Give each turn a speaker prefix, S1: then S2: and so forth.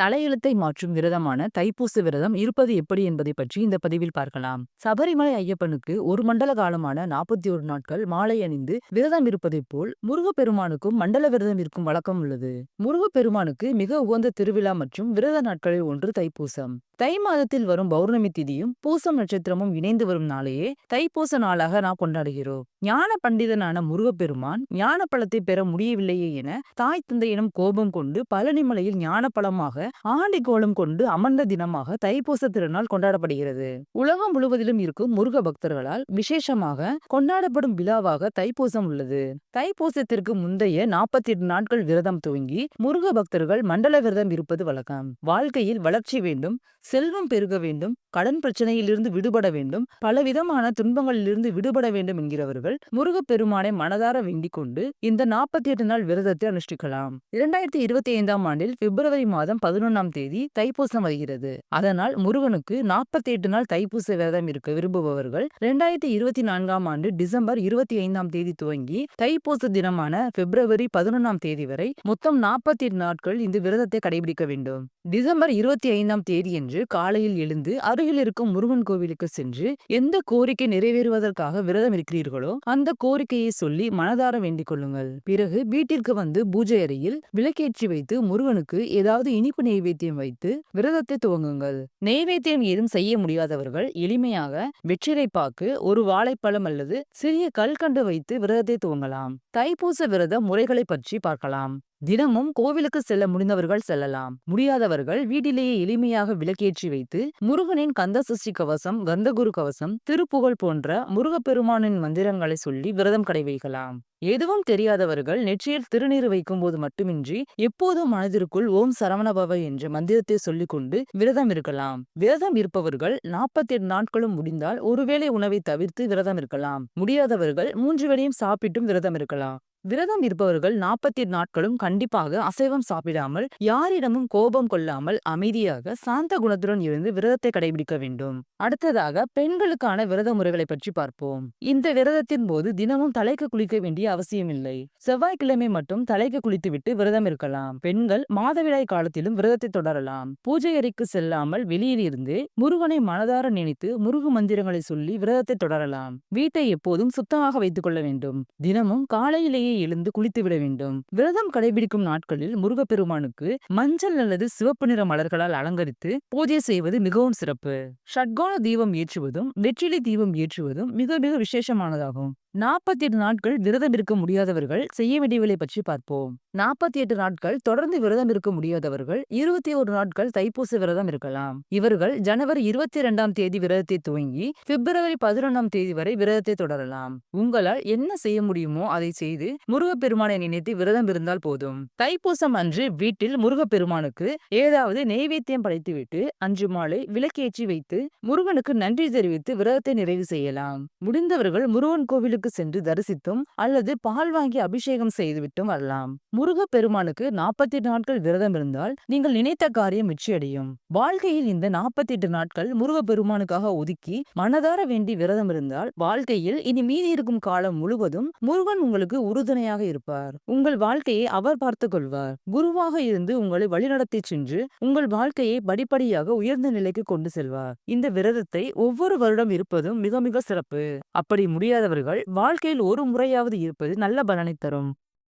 S1: தலையெழுத்தை மாற்றும் விரதமான தைப்பூச விரதம் இருப்பது எப்படி என்பதை பற்றி இந்த பதிவில் பார்க்கலாம். சபரிமலை ஐயப்பனுக்கு ஒரு மண்டல காலமான நாற்பத்தி ஒரு நாட்கள் மாலை அணிந்து விரதம் இருப்பதைப் போல் முருகப்பெருமானுக்கும் மண்டல விரதம் இருக்கும் வழக்கம் உள்ளது. முருகப்பெருமானுக்கு மிக உகந்த திருவிழா மற்றும் விரத நாட்களில் ஒன்று தைப்பூசம். தை மாதத்தில் வரும் பௌர்ணமி திதியும் பூசம் நட்சத்திரமும் இணைந்து வரும் நாளையே தைப்பூச நாளாக நாம் கொண்டாடுகிறோம். ஞான பண்டிதனான முருகப்பெருமான் ஞான பழத்தை பெற முடியவில்லையே என தாய் தந்தையிடம் கோபம் கொண்டு பழனிமலையில் ஞான பழமாக ஆண்டி கோலம் கொண்டு அமர்ந்த தினமாக தைப்பூச திருநாள் கொண்டாடப்படுகிறது. உலகம் முழுவதிலும் இருக்கும் முருக பக்தர்களால் விசேஷமாக கொண்டாடப்படும் விழாவாக தைப்பூசம் உள்ளது. தைப்பூசத்திற்கு முந்தைய நாற்பத்தி எட்டு நாட்கள் விரதம் துவங்கி முருக பக்தர்கள் மண்டல விரதம் இருப்பது வழக்கம். வாழ்க்கையில் வளர்ச்சி வேண்டும் செல்வம் பெருக வேண்டும் கடன் பிரச்சனையிலிருந்து விடுபட வேண்டும் பலவிதமான துன்பங்களிலிருந்து விடுபட வேண்டும் என்கிறவர்கள் முருகப்பெருமானை மனதார வேண்டிக் கொண்டு இந்த நாற்பத்தி எட்டு நாள் விரதத்தை அனுஷ்டிக்கலாம். இரண்டாயிரத்தி இருபத்தி ஐந்தாம் ஆண்டில் பிப்ரவரி மாதம் பதினொன்றாம் தேதி தைப்பூசம் வருகிறது. அதனால் முருகனுக்கு நாற்பத்தி எட்டு நாள் தைப்பூச விரதம் இருக்க விரும்புபவர்கள் இரண்டாயிரத்தி இருபத்தி நான்காம் ஆண்டு டிசம்பர் இருபத்தி ஐந்தாம் தேதி துவங்கி தைப்பூச தினமான பிப்ரவரி பதினொன்றாம் தேதி வரை மொத்தம் நாற்பத்தி எட்டு நாட்கள் இந்த விரதத்தை கடைபிடிக்க வேண்டும். டிசம்பர் இருபத்தி ஐந்தாம் தேதியன்று காலையில் எழுந்து அருகில் இருக்கும் முருகன் கோவிலுக்கு சென்று எந்த கோரிக்கை நிறைவேறுவதற்காக விரதம் இருக்கிறீர்களோ அந்த கோரிக்கையை சொல்லி மனதார வேண்டிக் கொள்ளுங்கள். பிறகு வீட்டிற்கு வந்து பூஜை அறையில் விளக்கேற்றி வைத்து முருகனுக்கு ஏதாவது இனிப்பு நெய்வேத்தியம் வைத்து விரதத்தை துவங்குங்கள். நெய்வேத்தியம் ஏதும் செய்ய முடியாதவர்கள் எளிமையாக வெற்றிலை பாக்கு ஒரு வாழைப்பழம் அல்லது சிறிய கல்கண்டு வைத்து விரதத்தை துவங்கலாம். தைப்பூச விரத முறைகளை பற்றி பார்க்கலாம். தினமும் கோவிலுக்கு செல்ல முடிந்தவர்கள் செல்லலாம். முடியாதவர்கள் வீட்டிலேயே எளிமையாக விளக்கேற்றி வைத்து முருகனின் கந்த சஷ்டி கவசம் கந்தகுரு கவசம் திருப்புகழ் போன்ற முருகப்பெருமானின் மந்திரங்களை சொல்லி விரதம் கடைவைக்கலாம். எதுவும் தெரியாதவர்கள் நெற்றியில் திருநீர் வைக்கும் போது மட்டுமின்றி எப்போதும் மனதிற்குள் ஓம் சரவணபவ என்ற மந்திரத்தை சொல்லிக்கொண்டு விரதம் இருக்கலாம். விரதம் இருப்பவர்கள் நாற்பத்தி எட்டு நாட்களும் முடிந்தால் ஒருவேளை உணவை தவிர்த்து விரதம் இருக்கலாம். முடியாதவர்கள் மூன்று வேளையும் சாப்பிட்டும் விரதம் இருக்கலாம். விரதம் இருப்பவர்கள் நாற்பத்தி நாட்களும் கண்டிப்பாக அசைவம் சாப்பிடாமல் யாரிடமும் கோபம் கொள்ளாமல் அமைதியாக சாந்த குணத்துடன் இருந்து விரதத்தை கடைபிடிக்க வேண்டும். அடுத்ததாக பெண்களுக்கான விரத முறைகளை பற்றி பார்ப்போம். இந்த விரதத்தின் போது தினமும் தலைக்கு குளிக்க வேண்டிய அவசியமில்லை செவ்வாய்க்கிழமை மட்டும் தலைக்கு குளித்துவிட்டு விரதம் இருக்கலாம். பெண்கள் மாதவிடாய் காலத்திலும் விரதத்தை தொடரலாம். பூஜை அறைக்கு செல்லாமல் வெளியில் இருந்து முருகனை மனதார நினைத்து முருகு மந்திரங்களை சொல்லி விரதத்தை தொடரலாம். வீட்டை எப்போதும் சுத்தமாக வைத்துக் கொள்ள வேண்டும். தினமும் காலையிலேயே எழுந்து குளித்து விட வேண்டும். விரதம் கடைபிடிக்கும் நாட்களில் முருகப்பெருமானுக்கு மஞ்சள் அல்லது சிவப்பு நிற மலர்களால் அலங்கரித்து பூஜை செய்வது மிகவும் சிறப்பு. ஷட்கோண தீபம் ஏற்றுவதும் வெற்றிலை தீபம் ஏற்றுவதும் மிக மிக விசேஷமானதாகும். நாற்பத்தி எட்டு நாட்கள் விரதம் இருக்க முடியாதவர்கள் செய்ய வேண்டியவர்களை பற்றி பார்ப்போம். நாற்பத்தி எட்டு நாட்கள் தொடர்ந்து விரதம் இருக்க முடியாதவர்கள் இருபத்தி ஒரு நாட்கள் தைப்பூச விரதம் இருக்கலாம். இவர்கள் ஜனவரி இருபத்தி இரண்டாம் தேதி விரதத்தை துவங்கி பிப்ரவரி பதினொன்றாம் தேதி வரை விரதத்தை தொடரலாம். உங்களால் என்ன செய்ய முடியுமோ அதை செய்து முருகப்பெருமானை நினைத்து விரதம் இருந்தால் போதும். தைப்பூசம் அன்று வீட்டில் முருகப்பெருமானுக்கு ஏதாவது நெய்வேத்தியம் படைத்துவிட்டு அன்று மாலை விளக்கேற்றி வைத்து முருகனுக்கு நன்றி தெரிவித்து விரதத்தை நிறைவு செய்யலாம். முடிந்தவர்கள் முருகன் கோவிலுக்கு கோவிலுக்கு சென்று தரிசித்தும் அல்லது பால் வாங்கி அபிஷேகம் செய்துவிட்டும் வரலாம். முருக பெருமானுக்கு நாற்பத்தி நாட்கள் விரதம் இருந்தால் நீங்கள் நினைத்த காரியம் வெற்றியடையும். வாழ்க்கையில் இந்த நாற்பத்தி எட்டு நாட்கள் முருக பெருமானுக்காக ஒதுக்கி மனதார வேண்டி விரதம் இருந்தால் வாழ்க்கையில் இனி மீதி இருக்கும் காலம் முழுவதும் முருகன் உங்களுக்கு உறுதுணையாக இருப்பார். உங்கள் வாழ்க்கையை அவர் பார்த்து கொள்வார். குருவாக இருந்து உங்களை வழிநடத்தி சென்று உங்கள் வாழ்க்கையை படிப்படியாக உயர்ந்த நிலைக்கு கொண்டு செல்வார். இந்த விரதத்தை ஒவ்வொரு வருடம் இருப்பதும் மிக மிக சிறப்பு. அப்படி முடியாதவர்கள் வாழ்க்கையில் ஒரு முறையாவது இருப்பது நல்ல பலனை தரும்.